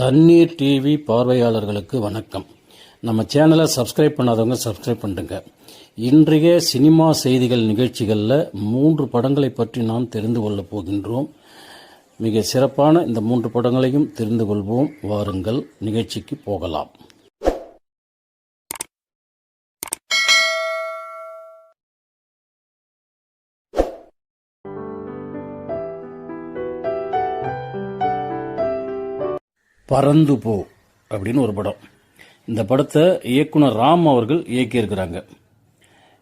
தண்ணீர் டிவி பார்வையாளர்களுக்கு வணக்கம். நம்ம சேனலை சப்ஸ்கிரைப் பண்ணாதவங்க சப்ஸ்கிரைப் பண்ணுங்க. இன்றைய சினிமா செய்திகள் நிகழ்ச்சிகளில் மூன்று படங்களை பற்றி நாம் தெரிந்து கொள்ளப் போகின்றோம். மிக சிறப்பான இந்த மூன்று படங்களையும் தெரிந்து கொள்வோம். வாருங்கள் நிகழ்ச்சிக்கு போகலாம். பறந்து போ அப்படின்னு ஒரு படம். இந்த படத்தை இயக்குனர் ராம் அவர்கள் இயக்கியிருக்கிறாங்க.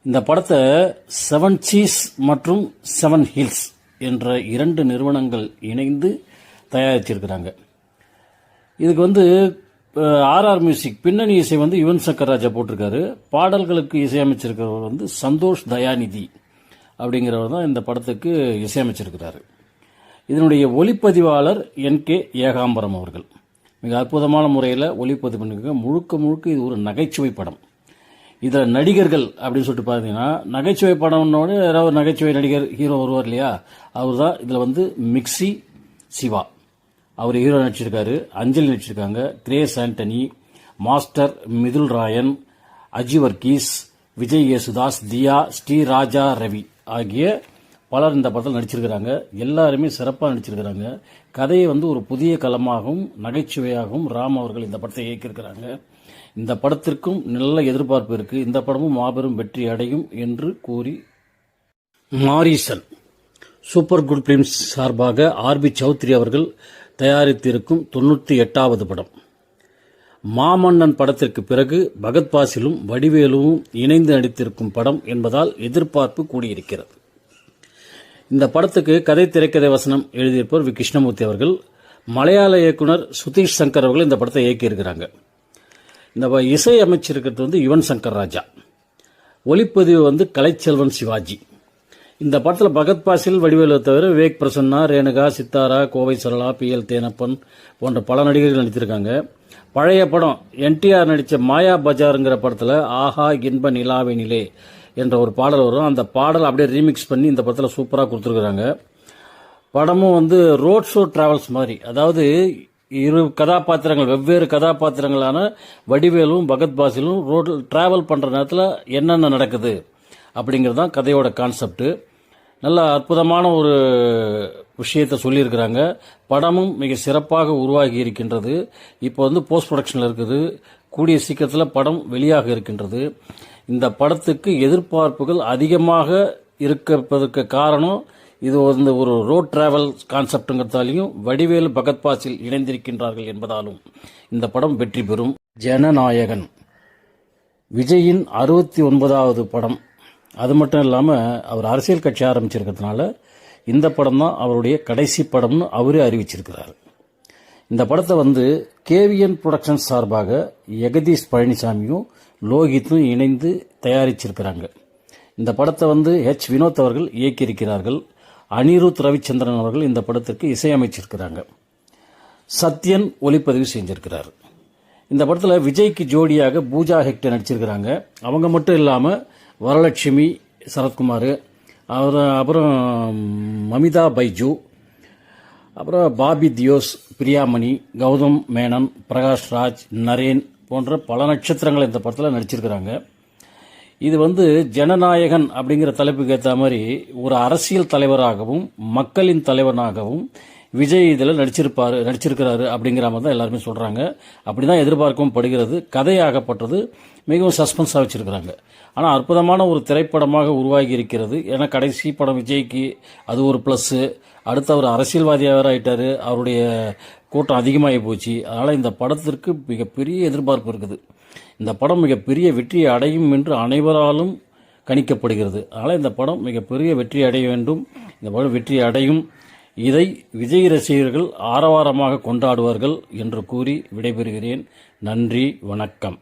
இந்த படத்தை செவன் சீஸ் மற்றும் செவன் ஹில்ஸ் என்ற இரண்டு நிறுவனங்கள் இணைந்து தயாரிச்சிருக்கிறாங்க. இதுக்கு வந்து ஆர்ஆர் மியூசிக் பின்னணி இசை வந்து யுவன் சங்கர் ராஜா போட்டிருக்காரு. பாடல்களுக்கு இசையமைச்சிருக்கிறவர் வந்து சந்தோஷ் தயாநிதி அப்படிங்கிறவர் தான் இந்த படத்துக்கு இசையமைச்சிருக்கிறாரு. இதனுடைய ஒளிப்பதிவாளர் என் கே ஏகாம்பரம் அவர்கள். மிக அற்புதமான முறையில் ஒளிப்பதிவு பண்ணியிருக்காங்க முழுக்க முழுக்க இது ஒரு நகைச்சுவை படம். இதில் நடிகர்கள் அப்படின்னு சொல்லிட்டு பார்த்தீங்கன்னா நகைச்சுவை படம்னோடு யாராவது நகைச்சுவை நடிகர் ஹீரோ வருவார் இல்லையா? அவர் தான் இதில் வந்து மிக்ஸி சிவா. அவர் ஹீரோ நடிச்சிருக்காரு அஞ்சலி நடிச்சிருக்காங்க கிரேஸ் ஆண்டனி மாஸ்டர் மிதுல் ராயன் அஜி வர்கீஸ் விஜய் யேசுதாஸ் தியா ஸ்ரீராஜா ரவி ஆகிய பலர் இந்த படத்தில் நடிச்சிருக்கிறாங்க. எல்லாருமே சிறப்பாக நடிச்சிருக்கிறாங்க. கதையை வந்து ஒரு புதிய களமாகவும் நகைச்சுவையாகவும் ராம் அவர்கள் இந்த படத்தை இயக்கியிருக்கிறாங்க. இந்த படத்திற்கும் நல்ல எதிர்பார்ப்பு இருக்கு. இந்த படமும் மாபெரும் வெற்றி அடையும் என்று கூறி மாரிசன் சூப்பர் குட் பிலிம்ஸ் சார்பாக ஆர்பி சௌத்ரி அவர்கள் தயாரித்திருக்கும் தொண்ணூற்றி எட்டாவது படம். மாமன்னன் படத்திற்கு பிறகு பகத்பாசிலும் வடிவேலுவும் இணைந்து நடித்திருக்கும் படம் என்பதால் எதிர்பார்ப்பு கூடியிருக்கிறது. இந்த படத்துக்கு கதை திரைக்கதை வசனம் எழுதியிருப்பவர் வி. கிருஷ்ணமூர்த்தி அவர்கள். மலையாள இயக்குனர் சுதீஷ் சங்கர் அவர்கள் இந்த படத்தை இயக்கியிருக்கிறாங்க. இந்த இசை அமைச்சிருக்கிறது வந்து யுவன் சங்கர் ராஜா. ஒளிப்பதிவு வந்து கலைச்செல்வன் சிவாஜி. இந்த படத்தில் பகத் பாசில் வடிவேலு தவிர விவேக் பிரசன்னா ரேணுகா சித்தாரா கோவை சரளா பி. எல். தேனப்பன் போன்ற பல நடிகர்கள் நடித்திருக்காங்க. பழைய படம் என்டிஆர் நடித்த மாயா பஜாருங்கிற படத்தில் ஆஹா இன்ப நிலாவினிலே என்ற ஒரு பாடல் வரும். அந்த பாடல் அப்படியே ரீமிக்ஸ் பண்ணி இந்த படத்தில் சூப்பராக கொடுத்துருக்குறாங்க. படமும் வந்து ரோட் ஷோ டிராவல்ஸ் மாதிரி. அதாவது இரு கதாபாத்திரங்கள் வெவ்வேறு கதாபாத்திரங்களான வடிவேலும் பகத் பாசிலும் ரோட் டிராவல் பண்ணுற நேரத்தில் என்னென்ன நடக்குது அப்படிங்கிறது தான் கதையோட கான்செப்ட்டு நல்ல அற்புதமான ஒரு விஷயத்தை சொல்லியிருக்கிறாங்க. படமும் மிக சிறப்பாக உருவாகி இருக்கின்றது. இப்போ வந்து போஸ்ட் ப்ரொடக்ஷனில் இருக்குது. கூடிய சீக்கிரத்தில் படம் வெளியாக இருக்கின்றது. இந்த படத்துக்கு எதிர்பார்ப்புகள் அதிகமாக இருப்பதற்கு காரணம் இது வந்து ஒரு ரோட் டிராவல் கான்செப்டுங்கிறதாலையும் வடிவேலு பகத் பாசில் இணைந்திருக்கின்றார்கள் என்பதாலும் இந்த படம் வெற்றி பெறும். ஜனநாயகன். விஜயின் அறுபத்தி ஒன்பதாவது படம். அது மட்டும் இல்லாமல் அவர் அரசியல் கட்சி ஆரம்பிச்சிருக்கிறதுனால இந்த படம் தான் அவருடைய கடைசி படம்னு அவரே அறிவிச்சிருக்கிறார். இந்த படத்தை வந்து கேவிஎன் புரொடக்ஷன் சார்பாக ஜெகதீஷ் பழனிசாமியும் லோகித்தும் இணைந்து தயாரிச்சிருக்கிறாங்க. இந்த படத்தை வந்து ஹெச் வினோத் அவர்கள் இயக்கியிருக்கிறார்கள். அனிருத் ரவிச்சந்திரன் அவர்கள் இந்த படத்திற்கு இசையமைச்சிருக்கிறாங்க. சத்யன் ஒளிப்பதிவு செஞ்சிருக்கிறார். இந்த படத்தில் விஜய்க்கு ஜோடியாக பூஜா ஹெக்டே நடிச்சிருக்கிறாங்க. அவங்க மட்டும் இல்லாமல் வரலட்சுமி சரத்குமார் அவர் அப்புறம் மமிதா பைஜு அப்புறம் பாபி தியோஸ் பிரியாமணி கௌதம் மேனன் பிரகாஷ் ராஜ் நரேன் போன்ற பல நட்சத்திரங்கள் இந்த படத்தில் நடிச்சிருக்கிறாங்க. இது வந்து ஜனநாயகன் அப்படிங்கிற தலைப்புக்கு ஏற்ற மாதிரி ஒரு அரசியல் தலைவராகவும் மக்களின் தலைவனாகவும் விஜய் இதில் நடிச்சிருப்பார் நடிச்சிருக்கிறாரு அப்படிங்கிற மாதிரி தான் எல்லாருமே சொல்கிறாங்க அப்படி தான் எதிர்பார்க்கவும் படுகிறது. கதையாகப்பட்டது. மிகவும் சஸ்பென்ஸாக வச்சுருக்கிறாங்க. ஆனால் அற்புதமான ஒரு திரைப்படமாக உருவாகி இருக்கிறது. ஏன்னா கடைசி படம் விஜய்க்கு அது ஒரு ப்ளஸ்ஸு அடுத்து அவர் அரசியல்வாதியாக வேறு ஆகிட்டார் அவருடைய கூட்டம் அதிகமாகி போச்சு. அதனால் இந்த படத்திற்கு மிகப்பெரிய எதிர்பார்ப்பு இருக்குது. இந்த படம் மிகப்பெரிய வெற்றியை அடையும் என்று அனைவராலும் கணிக்கப்படுகிறது. அதனால் இந்த படம் மிகப்பெரிய வெற்றி அடைய வேண்டும். இந்த படம் வெற்றி அடையும். இதை விஜய் ரசிகர்கள் ஆரவாரமாக கொண்டாடுவார்கள் என்று கூறி விடைபெறுகிறேன். நன்றி வணக்கம்.